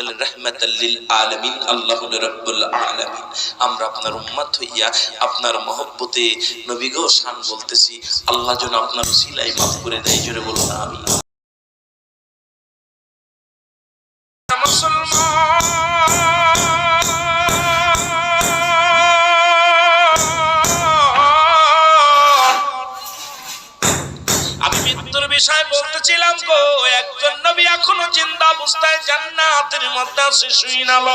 আপনি হলেন রহমাতাল্লিল আলামিন, আল্লাহু রাব্বুল আলামিন। আমরা আপনার উম্মত হইয়া আপনার মহব্বতে নবী গো শান বলতেছি। আল্লাহ যেন আপনার সিলাই মাফ করে দেয়, জোরে বলুন, আমিন। আমি এখনও জিন্দা অবস্থায় জান্নাতের মধ্যে আছে শুইনাল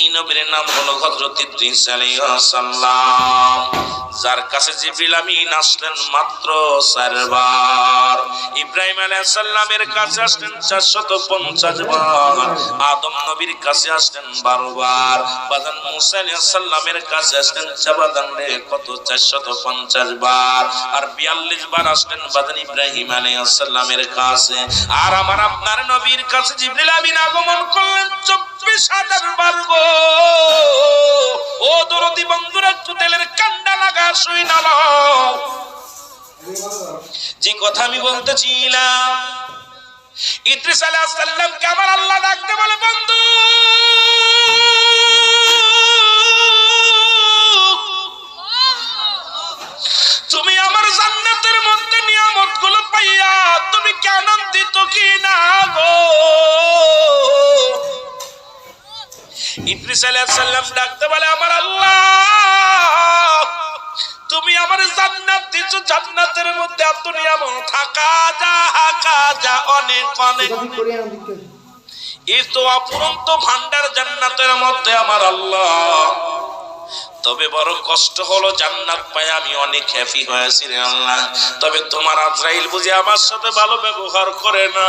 এই নবীর নাম হলো হযরত ইদ্রিস আলাইহিস সালাম। যার কাছে জিবরিল আমিন আসলেন মাত্র চারবার। ইব্রাহিম আলাইহিস সালামের কাছে আসলেন 450 বার। আদম নবীর কাছে আসলেন 12 বার। বাদান মুসা আলাইহিস সালামের কাছে আসলেন চাবাদান কত? 450 বার। আর 42 বার আসলেন বাদান ইব্রাহিম আলাইহিস সালামের কাছে। আর আমার আপনার নবীর কাছে জিবরিল আমিন আগমন করলেন 24 গো ও দরদি কান্ডা লাগা শুই না যে কথা আমি ইদ্রিস আল্লাহ ডাকতে বলে, বন্ধু, তুমি আমার জান্নাতের মধ্যে নিয়ামতগুলো পাইয়া তুমি কি আনন্দিত কি না গো? ইদ্রিস আলাইহিস ডাকতে বলে আমার আল্লাহ তুমি আমার জান্নাত দিছো। জান্নাতের মধ্যে এত নিয়ামত থাকা যা হাকা যা অনেক অনেক। এই তো অপুরন্ত ভান্ডার জান্নাতের মধ্যে আমার আল্লাহ। তবে বড় কষ্ট হলো জান্নাত পাই আমি অনেক হ্যাপি হয়েছি রে আল্লাহ। তবে তোমার আজরাইল বুঝি আমার সাথে ভালো ব্যবহার করে না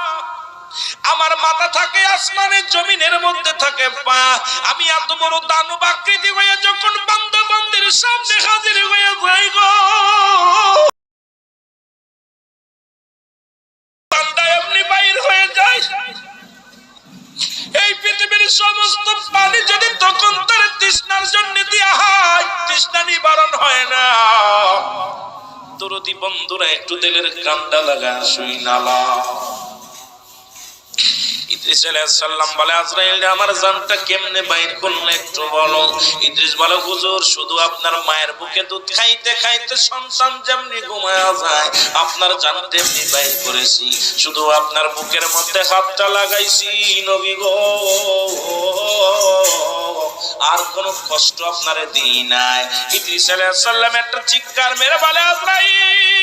আমার মাথা থাকে, আসমানের জমিনের মধ্যে থাকে, পা। আমি এত বড় দানব আকৃতি হয়ে যখন বান্ধ মন্দির সামনে হাজির হয়ে যাই গো। বান্দা এই পৃথিবীর সমস্ত পানি যদি তখন তার তৃষ্ণার জন্য দেওয়া হয়, তৃষ্ণা নিবারণ হয় না। দরদি বন্ধুরা, একটু দিলের কান্দা লাগা, শুই নালা ইদ্রিস আলাইহিস সালাম বলে, আজরাইল আমার জানটা কেমনে বাইর করলে একটু বলো? ইদ্রিস বলে, হুজুর, শুধু আপনার মায়ের বুকে দুধ খাইতে খাইতে সন্তান যেমনি যায়, আপনার জান তেমনি বাইর করেছি। শুধু আপনার বুকের মধ্যে হাতটা লাগাইছি, নবী গো। আর কোন কষ্ট আপনারে দিই নাই। ইদ্রিস আলাইহিস সালাম একটা চিৎকার মেরে বলে, আজরাইল!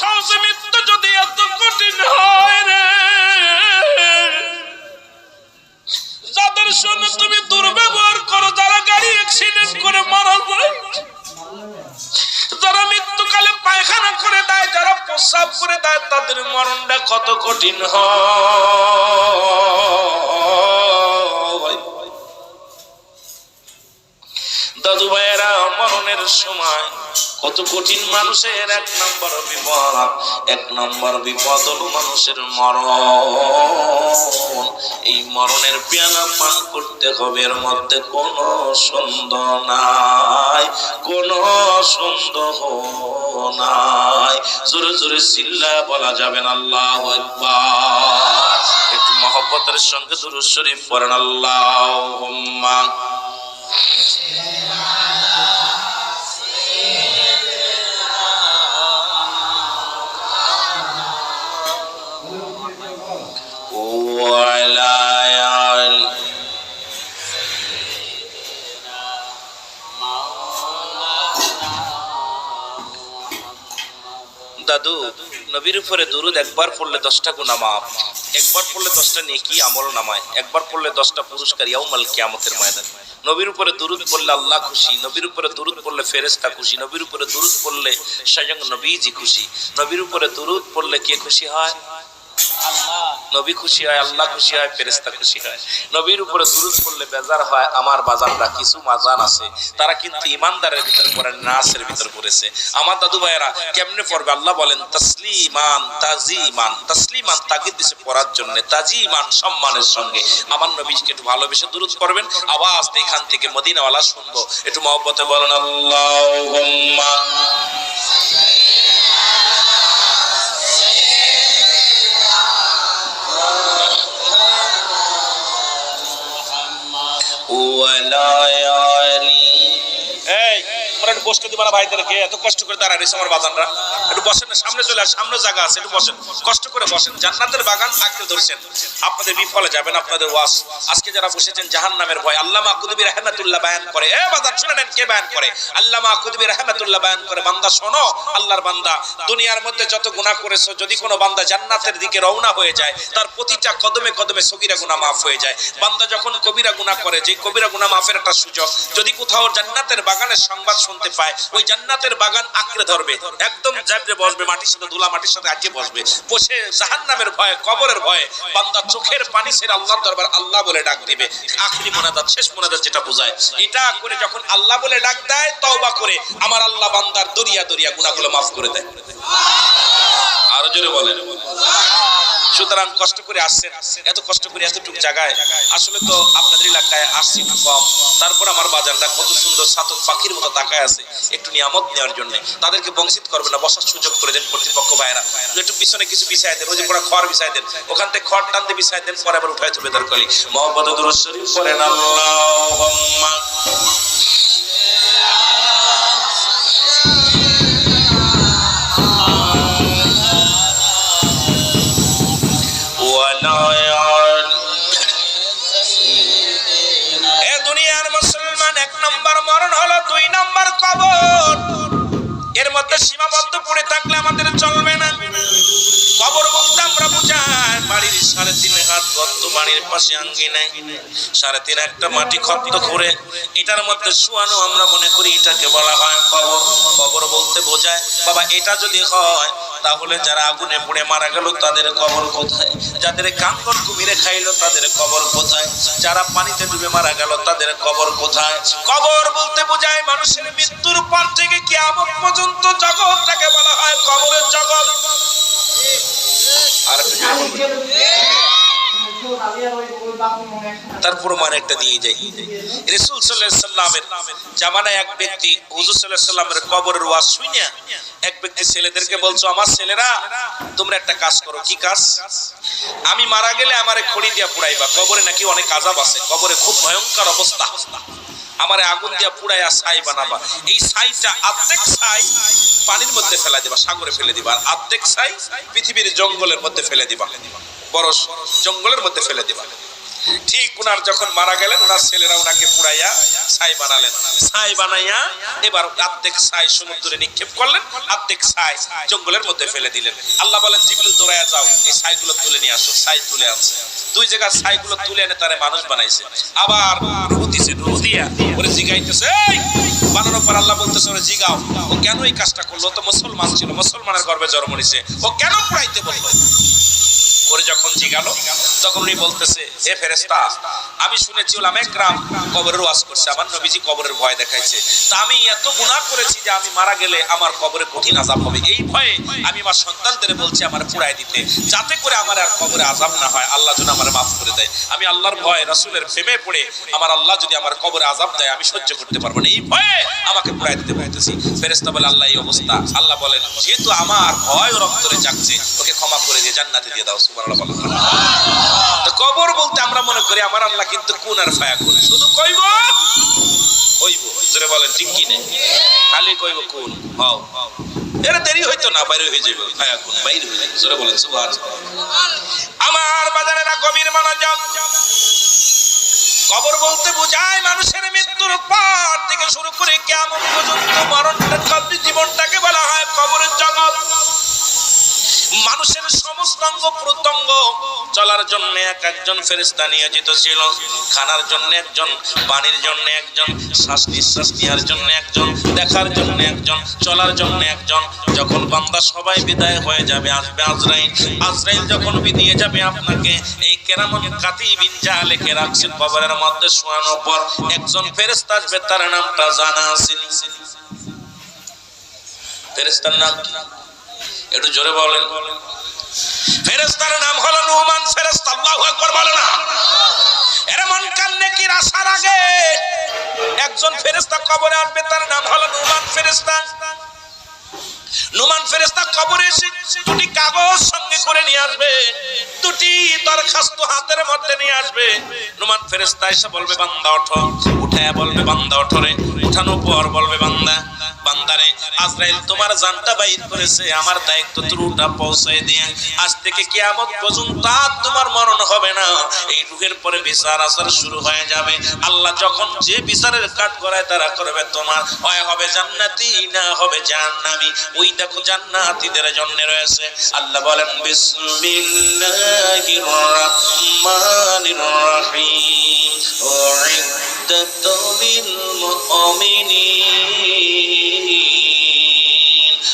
সহজে মৃত্যু যদি এত কঠিন হয় রে। যাদের সঙ্গে তুমি দুর্ব্যবহার করো, যারা গাড়ি অ্যাক্সিডেন্ট করে মারা যায়, যারা মৃত্যুকালে পায়খানা করে দেয়, যারা প্রস্রাব করে দেয়, তাদের মরণটা কত কঠিন হয়। দাদু ভাইয়েরা মরণের সময় কত কঠিন মানুষের এক নম্বর বিপদ, এক নম্বর বিপদ হলো মানুষের মরণ। এই মরণের পেয়ালা পান করতে হবে, এর মধ্যে কোনো সন্দেহ নাই, কোনো সন্দেহ নাই। জোরে জোরে চিল্লা বলা যাবে না, আল্লাহ একটু মহব্বতের সঙ্গে দুরুদ শরীফ পড়েন আল্লাহ দাদু, নবীর উপরে দুরুদ একবার পড়লে দশটা গুণা মাপ একবার পড়লে দশটা নেকি আমল নামায়, একবার পড়লে দশটা পুরস্কার ইয়াউমাল কিয়ামতের ময়দান। নবীর উপরে দুরুদ পড়লে আল্লাহ খুশি, নবীর উপরে দুরুদ পড়লে ফেরেস্তা খুশি, নবীর উপরে দুরুদ পড়লে স্বয়ং নবীজি খুশি, নবীর উপরে দুরুদ পড়লে কে খুশি হয়? নবী খুশি হয়, আল্লাহ খুশি হয় ফেরেস্তা খুশি হয়। নবীর উপরে পড়লে বেজার হয়, আমার বাজাররা কিছু মাজান আছে, তারা কিন্তু ইমানদারের ভিতর পড়ে, নাসের ভিতর পড়েছে। আমার দাদু ভাইয়েরা, কেমনে পড়বে? আল্লাহ বলেন, তসলিমান, তাজিমান, তসলিমান তাগিদ দিছে পড়ার জন্য, তাজিমান সম্মানের সঙ্গে। আমার নবীকে একটু ভালোবেসে দুরুদ করবেন আওয়াজ এখান থেকে মদিনাওয়ালা শুনব। একটু মহব্বতে বলেন, আল্লাহুম্মা ولا يعلي তোমরা একটু বসতে দিবা না ভাইদেরকে, এত কষ্ট করে দাঁড়ায় রয়েছে আমার বাগানরা একটু বসেন না, সামনে চলে আস, সামনে জায়গা আছে, একটু বসেন। কষ্ট করে বসেন, জান্নাতের বাগান থাকতে ধরছেন। আপনাদের বিফলে যাবেন, আপনাদের ওয়াস। আজকে যারা বসেছেন জাহান নামের ভয়। আল্লামা কুতুবি রহমাতুল্লাহ বায়ান করে। এ বাদান, শুনে নেন কে বায়ান করে? আল্লামা কুতুবি রহমাতুল্লাহ বায়ান করে। বান্দা, শোনো, আল্লাহর বান্দা। দুনিয়ার মধ্যে যত গুনাহ করেছ, যদি কোনো বান্দা জান্নাতের দিকে রওনা হয়ে যায়, তার প্রতিটা কদমে কদমে সগিরা গুনাহ মাফ হয়ে যায়। বান্দা যখন কবিরা গুনাহ করে যে কবিরা গুনাহ মাফের একটা সুযোগ, যদি কোথাও জান্নাতের বাগানের সংবাদ শুনতে পায়, ওই জান্নাতের বাগান আঁকড়ে ধরবে। একদম জাবরে বসবে, মাটির সাথে ধুলা, মাটির সাথে আঁকে বসবে। বসে জাহান্নামের ভয়ে, কবরের ভয়ে, বান্দা চোখের পানি ছেড়ে আল্লাহর দরবার আল্লাহ বলে ডাক দিবে। আখরি মোনাজাত, শেষ মোনাজাত যেটা বোঝায়। এটা করে যখন আল্লাহ বলে ডাক দেয়, তওবা করে আমার আল্লাহ বান্দার দরিয়া দরিয়া গুনাহগুলো মাফ করে দেয়। আরও জোরে বলেন। সুতরাং কষ্ট করে আসছেন, এত কষ্ট করে এতটুকু জায়গায়। আসলে তো আপনাদের এলাকায় আসছি কম। তারপর আমার বাজারটা কত সুন্দর সাতক পাখির মতো তাকায় আছে একটু নিয়ামত নেওয়ার জন্য। তাদেরকে বঞ্চিত করবে না, বসার সুযোগ করে দেন কর্তৃপক্ষ ভাইরা একটু পিছনে কিছু বিছাই দেন, ওই যে খড় বিছাই দেন। ওখান থেকে খড় টানতে বিছাই দেন, পরে আবার উঠাই তুলে দরকার করি মোহাম্মদ শরীফ আল্লাহুম্মা। ওয়ালা এ দুনিয়ার মুসলমান, এক নম্বর মরণ হলো দুই নম্বর কবর। এর মধ্যে সীমাবদ্ধ পড়ে থাকলে আমাদের চলবে না। কবর বলতে আমরা বুঝাই বাড়ির সাড়ে তিন হাত গর্ত, বাড়ির পাশে আঙ্গি নাই। সাড়ে তিন একটা মাটি খত্ত করে এটার মধ্যে শুয়ানো আমরা মনে করি এটাকে বলা হয় কবর। কবর বলতে বোঝায়, বাবা, এটা যদি হয়, তাহলে যারা আগুনে পড়ে মারা গেল, তাদের কবর কোথায়? যাদের কাঙ্গন কুমিরে খাইলো, তাদের কবর কোথায়? যারা পানিতে ডুবে মারা গেল, তাদের কবর কোথায়? কবর বলতে বোঝায় মানুষের মৃত্যুর পর থেকে কি কিয়ামত পর্যন্ত জগৎটাকে বলা হয় কবরের জগৎ। ব্যক্তি ছেলেদেরকে বলছো, আমার ছেলেরা, তোমরা একটা কাজ করো, কি কাজ? আমি মারা গেলে আমারে খড়ি দিয়া পুড়াইবা, কবরে নাকি অনেক আজাব আছে, কবরে খুব ভয়ঙ্কর অবস্থা। আমারে আগুন দিয়া পুড়াইয়া ছাই বানাবা। এই ছাইটা আর্ধেক ছাই পানির মধ্যে ফেলা দিবা, সাগরে ফেলে দিবা। আর আর্ধেক ছাই পৃথিবীর জঙ্গলের মধ্যে ফেলে দিবা। বরস জঙ্গলের মধ্যে ফেলে দিবা। ঠিক উনার যখন মারা গেলেন ওনার ছেলেরা ওনাকে পুড়াইয়া ছাই বানালেন। ছাই বানাইয়া এবার আর্ধেক ছাই সমুদ্রে নিক্ষেপ করলেন, আর্ধেক ছাই জঙ্গলের মধ্যে ফেলে দিলেন। আল্লাহ বলেন জিবলিল দৌড়াইয়া যাও, এই ছাইগুলো তুলে নিয়ে আসো, ছাই তুলে আনছে। দুই জায়গায় ছাইগুলো তুলে এনে তারা মানুষ বানাইছে। আবার রুহ দিছে রুহ দিয়া ওরে জিগাইতেছে বানানোর পর আল্লাহ বলতেছে, ওরে জিগাও। ও কেন এই কাজটা করল? তো মুসলমান ছিল, মুসলমানের গর্বে জন্ম নিছে। ও কেন পুড়াইতে বলল? ওরে যখন জিগালো, তখন উনি বলতেছে, হে ফেরেস্তা আমি শুনেছি ওলাম একরাম কবরের ওয়াজ করছে, আমার নবীজি কবরের ভয় দেখাইছে। তা আমি এত গুনাহ করেছি যে আমি মারা গেলে আমার কবরে কঠিন আজাব হবে। এই ভয়ে আমি আমার সন্তানদের বলছি, আমার পুড়াই দিতে, যাতে করে আমার আর কবরে আজাব না হয়। আল্লাহ যেন আমার মাফ করে দেয়। আমি আল্লাহর ভয় রাসূলের প্রেমে পড়ে আমার আল্লাহ যদি আমার কবরে আজাব দেয়, আমি সহ্য করতে পারব না। এই ভয়ে আমাকে পুড়াই দিতে বলতেছি ফেরেস্তা বলে, আল্লাহ, এই অবস্থা। আল্লাহ বলেন, যেহেতু আমার ভয় ওর অন্তরে জাগছে, ওকে ক্ষমা করে দিয়ে জান্নাতে দিয়ে দাও। তো কবর বলতে আমরা মনে করি আমার আল্লাহ কিন্তু কোন আর ফায়া কোন? শুধু কইব? হইব জোরে বলেন, ঠিক কি নেই খালি কইব কোন? হও। এর দেরি হইতো না, বাইরে হয়ে যাবে ফায়া কোন? বাইরে হয়ে যাবে জোরে বলেন সুবহান আমার বাজারে না গভীর মনোযোগ। কবর বলতে বোঝায় মানুষের মৃত্যুর পর থেকে শুরু করে কেমন পর্যন্ত মরণটা কবরি জীবনটাকে বলা হয় কবরের জগৎ। মানুষের সমস্ত অঙ্গ প্রত্যঙ্গ চলার জন্য এক একজন ফেরেস্তা নিয়োজিত ছিল। খানার জন্য একজন, পানির জন্য একজন শ্বাস নিঃশ্বাস নেওয়ার জন্য একজন, দেখার জন্য একজন, চলার জন্য একজন। যখন বান্দা সবাই বিদায় হয়ে যাবে, আসবে আজরাইল। আজরাইল যখন বিদিয়ে যাবে আপনাকে, এই কেরামন কাতিবিন লেখে রাখছেন কবরের মধ্যে শোয়ানোর পর। একজন ফেরেস্তা আসবে, তার নামটা জানা আসেনি। ফেরেস্তার নাম কি? একটু জোরে বলেন। ফেরেস্তার নাম হলো নুমান ফেরেস্তা আল্লাহু আকবার বলো না। এরা মন কান্নে কি আসার আগে একজন ফেরেস্তা কবরে আসবে, তার নাম হলো নুমান ফেরেস্তা নুমান ফেরেস্তা কবরে এসে দুটি কাগজ সঙ্গে করে নিয়ে আসবে, দুটি দরখাস্ত হাতের মধ্যে নিয়ে আসবে। নুমান ফেরেস্তা এসে বলবে, বান্দা ওঠো। উঠে বলবে, বান্দা ওঠো রে। উঠানোর পর বলবে, বান্দা বান্দারে, আজরাইল তোমার জানটা বাইর করেছে, আমার দায়িত্ব ত্রুটা পৌঁছায় দিয়ে। আজ থেকে কিয়ামত পর্যন্ত তোমার মরণ হবে না। এই রুহের পরে বিচার আসার শুরু হয়ে যাবে। আল্লাহ যখন যে বিচারের কাট করায় তারা করবে, তোমার হয় হবে জান্নাতি না হবে জাহান্নামী। ওই দেখো জান্নাতীদের জন্য রয়েছে। আল্লাহ বলেন, বিসমিল্লাহির রহমানির রহিম। উইদ্দাত লিল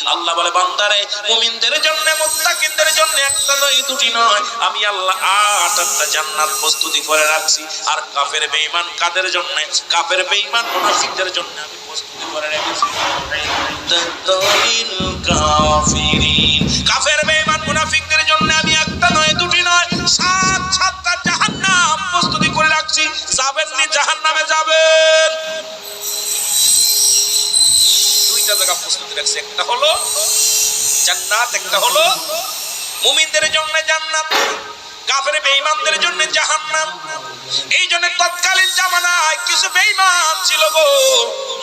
আল্লাহ বলে, বান্দারে, মুমিনদের জন্য, মুত্তাকিনদের জন্য একটা নয় দুটি নয়। আমি আল্লাহ আট আটটা জান্নাত প্রস্তুতি করে রাখছি। আর কাফের বেঈমান কাদের জন্য? কাফের বেঈমান মুনাফিকদের জন্য আমি প্রস্তুতি করে রেখেছি। কাফের বেঈমান মুনাফিকদের যাবেন দুইটা জায়গা প্রস্তুতি রাখছে। একটা হলো জান্নাত, একটা হলো মুমিনদের জন্য জান্নাত, কাফের বেঈমানদের জন্য জাহান্নাম। এই জন্য তৎকালীন জামানায় কিছু বেঈমান ছিল গো।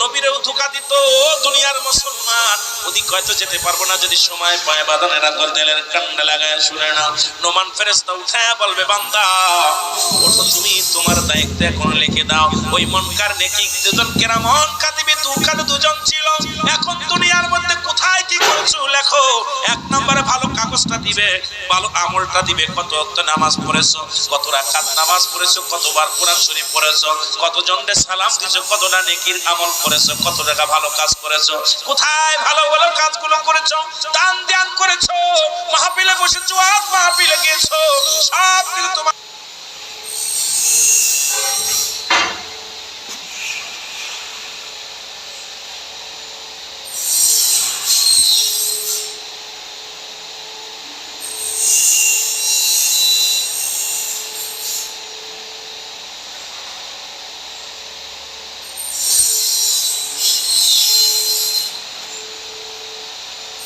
নবীরেও ধোকা দিত, ও দুনিয়ার মুসলমান। ওদিক হয়তো যেতে পারব না যদি সময় পায় বাদানেরা তেলের কান্না লাগায়, শুনে না নোমান ফেরেস্তা উঠায় বলবে, বান্দা ওঠো তুমি তোমার দায়িত্ব এখন লিখে দাও। ওই মনকার নেকি দুজন কেরামন কাতিবে দুখানে দুজন ছিল। এখন দুনিয়ার মধ্যে কি করছ? লেখো, এক নম্বরে ভালো কাগজটা দিবে, ভালো আমলটা দিবে। কত অক্ত নামাজ পড়েছো? কত রাকাত নামাজ পড়েছো? কতবার কোরআন শরীফ পড়েছো? কত জনকে সালাম দিছো? কতটা নেকির আমল করেছ? কত টাকা ভালো কাজ করেছ? কোথায় ভালো ভালো কাজগুলো করেছ? দান ধ্যান করেছ? মাহফিলে বসেছো? আর মাহফিলে গিয়েছো?